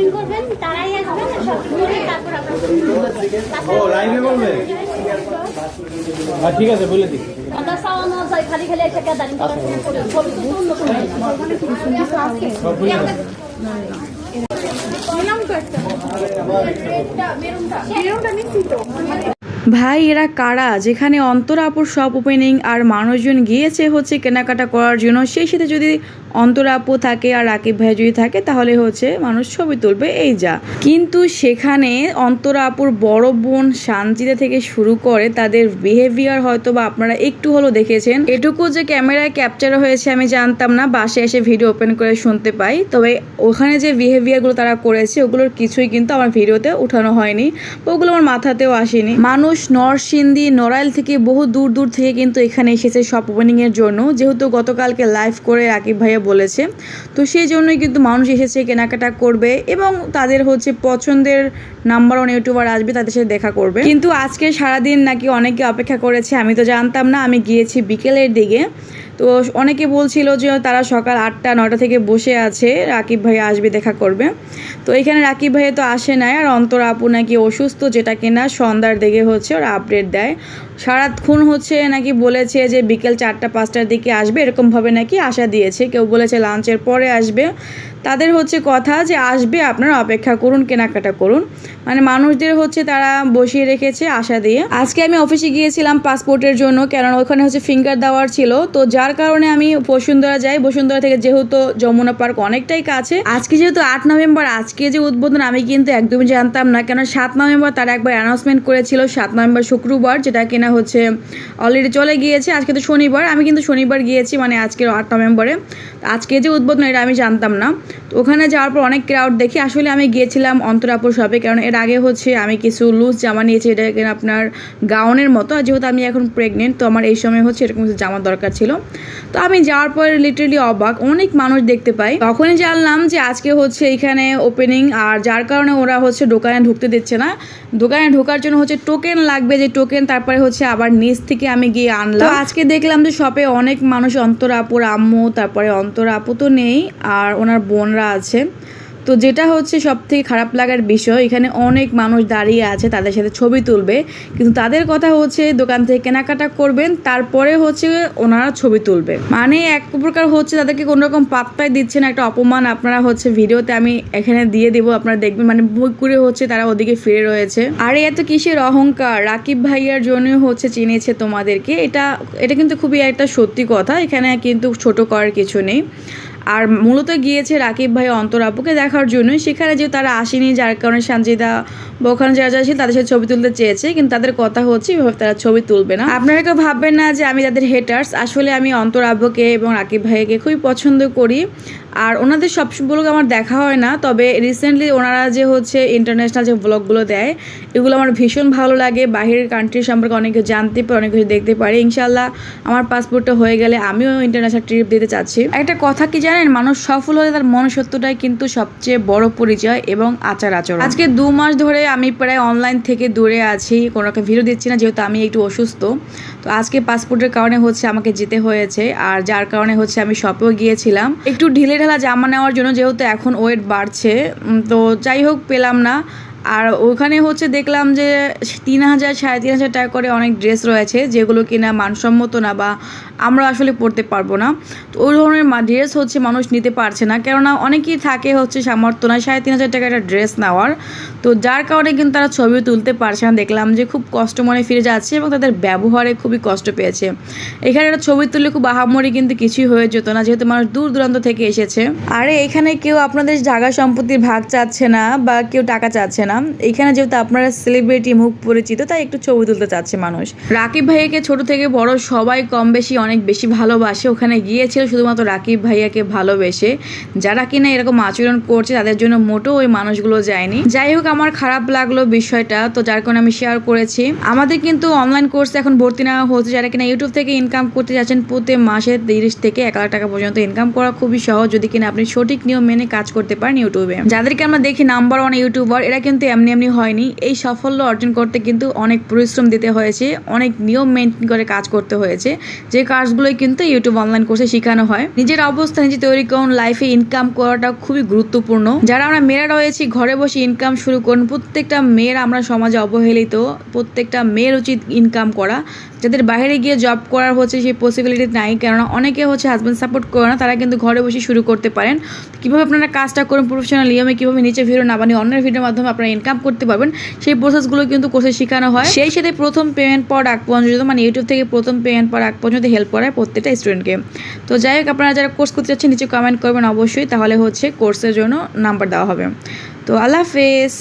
Shopping করবেন তারাই আসবেন শপিং করে তারপর ও লাইভে বলবে? হ্যাঁ ঠিক আছে বলে দিই। খালি খালি একটা গ্যাদারিং সুন্দর সব বলে দিই। ভাই এরা কারা? যেখানে অন্তরাপুর সব ওপেনিং আর মানুষজন গিয়েছে হচ্ছে কেনাকাটা করার জন্য সেই সাথে যদি অন্তরাপু থাকে আর রাকিব ভাই যদি থাকে, তাহলে হচ্ছে মানুষ ছবি তুলবে, এই যা। কিন্তু সেখানে অন্তরাপুর বড় বোন শান্তিতে থেকে শুরু করে তাদের বিহেভিয়ার হয়তো বা আপনারা একটু হলেও দেখেছেন। এটুকু যে ক্যামেরায় ক্যাপচার হয়েছে আমি জানতাম না বাসে এসে ভিডিও ওপেন করে শুনতে পাই। তবে ওখানে যে বিহেভিয়ারগুলো তারা করেছে, ওগুলোর কিছুই কিন্তু আমার ভিডিওতে উঠানো হয়নি ওগুলো আমার মাথাতেও আসেনি। মানুষ নরসিংদী, নড়াইল থেকে বহু দূর দূর থেকে কিন্তু এখানে এসেছে শপ ওপেনিং এর জন্য। যেহেতু গতকালকে লাইভ করে রাকিব ভাইয়া বলেছে। তো সেই জন্যই কিন্তু মানুষ এসেছে, কেনাকাটা করবে এবং তাদের হচ্ছে পছন্দের নাম্বার ওয়ান ইউটিউবার আসবে, তাদের সাথে দেখা করবে। কিন্তু আজকে সারাদিন নাকি অনেকে অপেক্ষা করেছে, আমি তো জানতাম না, আমি গিয়েছি বিকেলের দিকে। তো অনেকে বলছিল যে তারা সকাল আটটা নটা থেকে বসে আছে। রাকিব ভাই আসবে, দেখা করবে। তো এখানে রাকিব ভাই তো আসে নাই। আর অন্তর আপু নাকি অসুস্থ, যেটা কিনা সন্ধ্যার দিকে হচ্ছে ওরা আপডেট দেয়। সারাক্ষণ হচ্ছে নাকি বলেছে যে বিকেল চারটা, পাঁচটার দিকে আসবে। এরকমভাবে নাকি আশা দিয়েছে। কেউ বলেছে লাঞ্চের পরে আসবে। তাদের হচ্ছে কথা যে আসবে, আপনারা অপেক্ষা করুন, কেনাকাটা করুন। মানে মানুষদের হচ্ছে তারা বসিয়ে রেখেছে আশা দিয়ে। আজকে আমি অফিসে গিয়েছিলাম পাসপোর্টের জন্য। কেননা ওখানে হচ্ছে ফিঙ্গার দেওয়ার ছিল। তো যার কারণে আমি বসুন্ধরা যাই। বসুন্ধরা থেকে যেহেতু যমুনা পার্ক অনেকটাই কাছে। আজকে যেহেতু আট নভেম্বর, আজকে যে উদ্বোধন আমি কিন্তু একদমই জানতাম না। কেন সাত নভেম্বর তারা একবার অ্যানাউন্সমেন্ট করেছিল, সাত নভেম্বর শুক্রবার, যেটা কিনা হচ্ছে অলরেডি চলে গিয়েছে। আজকে তো শনিবার, আমি কিন্তু শনিবার গিয়েছি মানে আজকের আট নভেম্বরে। আজকে যে উদ্বোধন, এটা আমি জানতাম না। তো ওখানে যাওয়ার পর অনেক ক্রাউড দেখি আসলে আমি গিয়েছিলাম অন্তরাপুর শপে কারণ এর আগে হচ্ছে আমি কিছু লুজ জামা নিয়েছি, এটা আপনার গাউনের মতো। আর যেহেতু আমি এখন প্রেগনেন্ট তো আমার এই সময় হচ্ছে এরকম কিছু জামার দরকার ছিল। তো আমি যাওয়ার পর লিটারেলি অবাক, অনেক মানুষ দেখতে পাই। তখনই জানলাম যে আজকে হচ্ছে এখানে ওপেনিং আর যার কারণে ওরা হচ্ছে দোকানে ঢুকতে দিচ্ছে না। দোকানে ঢোকার জন্য হচ্ছে টোকেন লাগবে, যে টোকেন তারপরে হচ্ছে আবার নিচ থেকে আমি গিয়ে আনলাম। আজকে দেখলাম যে শপে অনেক মানুষ অন্তর আপুর আম্মু, তারপরে অন্তর আপু তো নেই আর ওনার বোনরা আছে। তো যেটা হচ্ছে সব থেকে খারাপ লাগার বিষয়, এখানে অনেক মানুষ দাঁড়িয়ে আছে, তাদের সাথে ছবি তুলবে। কিন্তু তাদের কথা হচ্ছে দোকান থেকে কেনাকাটা করবেন, তারপরে হচ্ছে ওনারা ছবি তুলবে। মানে এক প্রকার হচ্ছে তাদেরকে কোনো রকম পাত্তাই দিচ্ছে না, একটা অপমান আপনারা হচ্ছে ভিডিওতে আমি এখানে দিয়ে দেবো, আপনারা দেখবেন মানে মুখ করে হচ্ছে তারা ওদিকে ফিরে রয়েছে। আর এত কিসের অহংকার? রাকিব ভাইয়ার জন্য হচ্ছে চিনেছে তোমাদেরকে, এটা এটা কিন্তু খুবই একটা সত্যি কথা, এখানে কিন্তু ছোট করার কিছু নেই। আর মূলত গিয়েছে রাকিব ভাই অন্তর আপুকে দেখার জন্যই। সেখানে যে তারা আসেনি, যার কারণে সঞ্জিদা বা ওখানে যারা যারা ছিল তাদের সাথে ছবি তুলতে চেয়েছে, কিন্তু তাদের কথা হচ্ছে এভাবে তারা ছবি তুলবে না। আপনারা কেউ ভাববেন না যে আমি তাদের হেটার্স আসলে আমি অন্তর আব্বুকে এবং রাকিব ভাইকে খুবই পছন্দ করি। আর ওনাদের সব ব্লগ আমার দেখা হয় না, তবে রিসেন্টলি ওনারা যে হচ্ছে ইন্টারন্যাশনাল যে ব্লগগুলো দেয়, এগুলো আমার ভীষণ ভালো লাগে। বাহিরের কান্ট্রি সম্পর্কে অনেক কিছু জানতে পারি, অনেক কিছু দেখতে পারি। ইনশাল্লাহ আমার পাসপোর্টটা হয়ে গেলে আমিও ইন্টারন্যাশনাল ট্রিপ দিতে চাচ্ছি। একটা কথা কি জানেন? মানুষ সফল হলে তার মনুষ্যত্বটাই কিন্তু সবচেয়ে বড় পরিচয় এবং আচার আচরণ। আজকে দু মাস ধরে আমি প্রায় অনলাইন থেকে দূরে আছি। কোনো রকম ভিডিও দিচ্ছি না, যেহেতু আমি একটু অসুস্থ। তো আজকে পাসপোর্টের কারণে হচ্ছে আমাকে যেতে হয়েছে। আর যার কারণে হচ্ছে আমি শপেও গিয়েছিলাম। একটু ঢিলে ঢালা জামা নেওয়ার জন্য যেহেতু এখন ওয়েট বাড়ছে। তো যাই হোক, পেলাম না। আর ওখানে হচ্ছে দেখলাম যে তিন হাজার, সাড়ে তিন হাজার টাকা করে অনেক ড্রেস রয়েছে, যেগুলো কিনা মানসম্মত না বা আমরা আসলে পড়তে পারব না। তো ওই ধরনের ড্রেস হচ্ছে মানুষ নিতে পারছে না, কেননা অনেকেই থাকে হচ্ছে সামর্থ্য না, সাড়ে তিন হাজার টাকা একটা ড্রেস নেওয়ার। তো যার কারণে কিন্তু তারা ছবি তুলতে পারছে না, দেখলাম যে খুব কষ্ট মনে ফিরে যাচ্ছে এবং তাদের ব্যবহারে খুবই কষ্ট পেয়েছে। এখানে একটা ছবি তুললে খুব আহামরি কিন্তু কিছুই হয়ে যেত না, যেহেতু মানুষ দূর দূরান্ত থেকে এসেছে। আরে এখানে কেউ আপনাদের জায়গা সম্পত্তির ভাগ চাচ্ছে না বা কেউ টাকা চাচ্ছে না। এখানে যেহেতু আপনারা সেলিব্রিটি মুখ পরিচিত, তাই একটু ছবি তুলতে চাচ্ছে মানুষ। রাকিব ভাইয়াকে ছোট থেকে বড় সবাই কম বেশি অনেক বেশি ভালোবাসে। ওখানে গিয়েছিল শুধুমাত্র রাকিব ভাইয়াকে ভালোবেসে। যারা কিনা এরকম আচরণ করছে, তাদের জন্য মোটেও ওই মানুষগুলো যায়নি। যাই হোক, আমার খারাপ লাগল বিষয়টা, তো যার কারণে আমি শেয়ার করেছি। আমাদের কিন্তু অনলাইন কোর্সে এখন ভর্তি নেওয়া হচ্ছে। যারা কিনা ইউটিউব থেকে ইনকাম করতে যাচ্ছেন, প্রতি মাসে তিরিশ থেকে এক লাখ টাকা পর্যন্ত ইনকাম করা খুবই সহজ। যদি কিনা আপনি সঠিক নিয়ম মেনে কাজ করতে পারেন ইউটিউবে যাদেরকে আমরা দেখি নাম্বার ওয়ান ইউটিউবার এরা কিন্তু কিন্তু এমনি এমনি হয়নি। এই সাফল্য অর্জন করতে কিন্তু অনেক পরিশ্রম দিতে হয়েছে, অনেক নিয়ম মেনটেন করে কাজ করতে হয়েছে। যে কাজগুলোই কিন্তু ইউটিউব অনলাইন কোর্সে শেখানো হয়। নিজের অবস্থা নিজে তৈরি করুন লাইফে ইনকাম করাটা খুবই গুরুত্বপূর্ণ। যারা আমরা মেয়েরা রয়েছি, ঘরে বসে ইনকাম শুরু করুন। প্রত্যেকটা মেয়ের আমরা সমাজে অবহেলিত, প্রত্যেকটা মেয়ের উচিত ইনকাম করা। যাদের বাইরে গিয়ে জব করার হচ্ছে সেই পসিবিলিটি নাই, কেননা অনেকে হচ্ছে হাজব্যান্ড সাপোর্ট করে না, তারা কিন্তু ঘরে বসে শুরু করতে পারেন। কীভাবে আপনারা কাজটা করুন প্রফেশনাল নিয়মে কীভাবে নিচে ভিডিও না বানিয়ে অন্যের ভিডিওর মাধ্যমে আপনারা ইনকাম করতে পারবেন, সেই প্রসেসগুলো কিন্তু কোর্সে শেখানো হয়। সেই সাথে প্রথম পেমেন্ট পর আগ পর্যন্ত মানে ইউটিউব থেকে প্রথম পেমেন্ট পর আগ পর্যন্ত হেল্প করায় প্রত্যেকটা স্টুডেন্টকে তো যাই হোক, আপনারা যারা কোর্স করতে চাচ্ছেন নিচে কমেন্ট করবেন অবশ্যই, তাহলে হচ্ছে কোর্সের জন্য নাম্বার দেওয়া হবে। তো আল্লাহ হাফেজ।